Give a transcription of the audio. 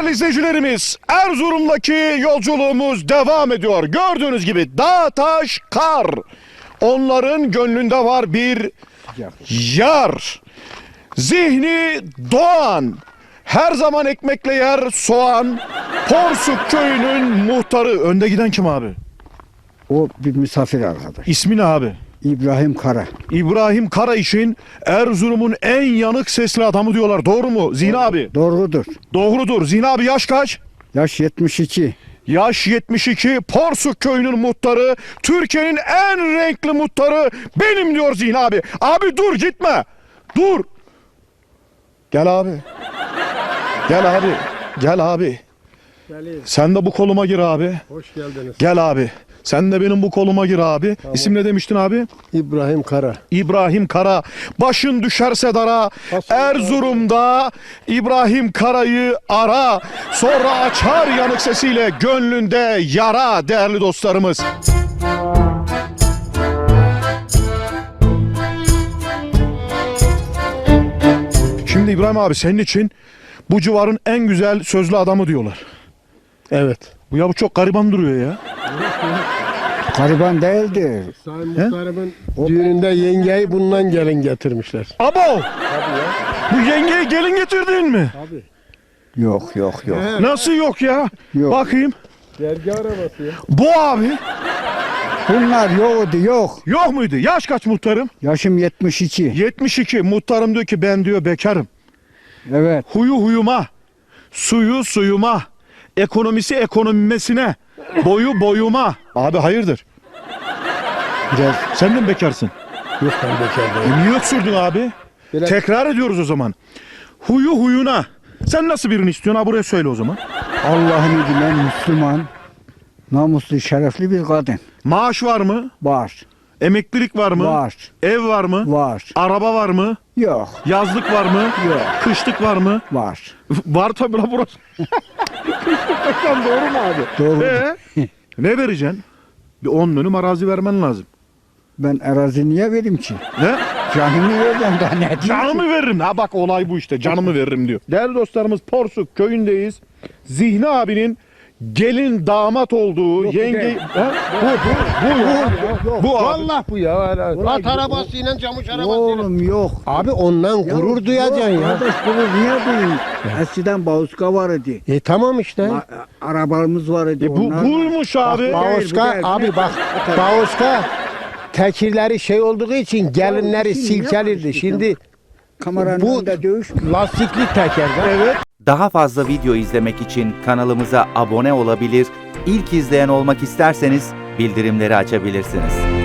Değerli izleyicilerimiz, Erzurum'daki yolculuğumuz devam ediyor. Gördüğünüz gibi dağ, taş, kar. Onların gönlünde var bir yar. Zihni doğan. Her zaman ekmekle yer soğan. Porsuk köyünün muhtarı. Önde giden kim abi? O bir misafir arkadaş. İsmi ne abi? İbrahim Kara. İbrahim Karayiş'in Erzurum'un en yanık sesli adamı diyorlar. Doğru mu Zihni abi? Doğrudur. Doğrudur. Zihni abi yaş kaç? Yaş 72. Yaş 72 Porsuk köyünün muhtarı, Türkiye'nin en renkli muhtarı benim diyor Zihni abi. Abi dur gitme. Dur. Gel abi. Gel abi. Gel abi. Sen de bu koluma gir abi. Hoş geldiniz. Gel abi. Sen de benim bu koluma gir abi. İsim ne demiştin abi? İbrahim Kara. İbrahim Kara. Başın düşerse dara. Erzurum'da İbrahim Kara'yı ara. Sonra açar yanık sesiyle gönlünde yara değerli dostlarımız. Şimdi İbrahim abi senin için bu civarın en güzel sözlü adamı diyorlar. Evet. Bu ya bu çok gariban duruyor ya. Gariban değildir. Sayın Muhtarımın düğününde yengeyi bundan gelin getirmişler. Abo! Bu yengeyi gelin getirdin mi? Abi. Yok yok yok. Nasıl yok ya? Yok. Bakayım. Vergi arabası ya. Bu abi Bunlar yoktu yok. yok muydu? Yaş kaç muhtarım? Yaşım 72. 72. Muhtarım diyor ki ben diyor bekarım. Evet. Huyu huyuma, suyu suyuma, ekonomisi ekonomimesine, boyu boyuma. Abi hayırdır? Biraz Sen de mi bekarsın? Yok ben bekar değilim. E niye öksürdün abi? Biraz- Tekrar ediyoruz o zaman. Huyu huyuna. Sen nasıl birini istiyorsun? Ha buraya söyle o zaman. Allah'ını bilen Müslüman, namuslu, şerefli bir kadın. Maaş var mı? Var. Emeklilik var mı? Var. Ev var mı? Var. Araba var mı? Yok. Yazlık var mı? Yok. Kışlık var mı? Var. var tabii la burası. Kışlık doğru mu abi? Doğru. Ee, ne vereceksin? Bir 10 dönüm arazi vermen lazım. Ben arazi niye vereyim ki? Ne? Canımı vereceğim daha ne diyeyim ki? Canımı veririm. Ha bak olay bu işte. Canımı veririm diyor. Değerli dostlarımız Porsuk köyündeyiz. Zihni abinin gelin damat olduğu yenge... değil. Ha? Bu, bu, bu, bu, bu abi. Vallahi bu ya. At arabasıyla camış arabasıyla. Oğlum yok. Abi ondan Ya gurur duyacaksın yok ya. Kardeş gurur niye duyayım? Eskiden Bauska vardı. E tamam işte. A- Arabamız vardı. E, bu onlar- buymuş abi. Bak, Baoska bu değil. abi bak. Baoska tekirleri şey olduğu için gelinleri Şimdi silkelirdi. yapmıştık Şimdi Kameranın Bu- önünde dövüş lastikli tekerden. Evet. Daha fazla video izlemek için kanalımıza abone olabilir, ilk izleyen olmak isterseniz bildirimleri açabilirsiniz.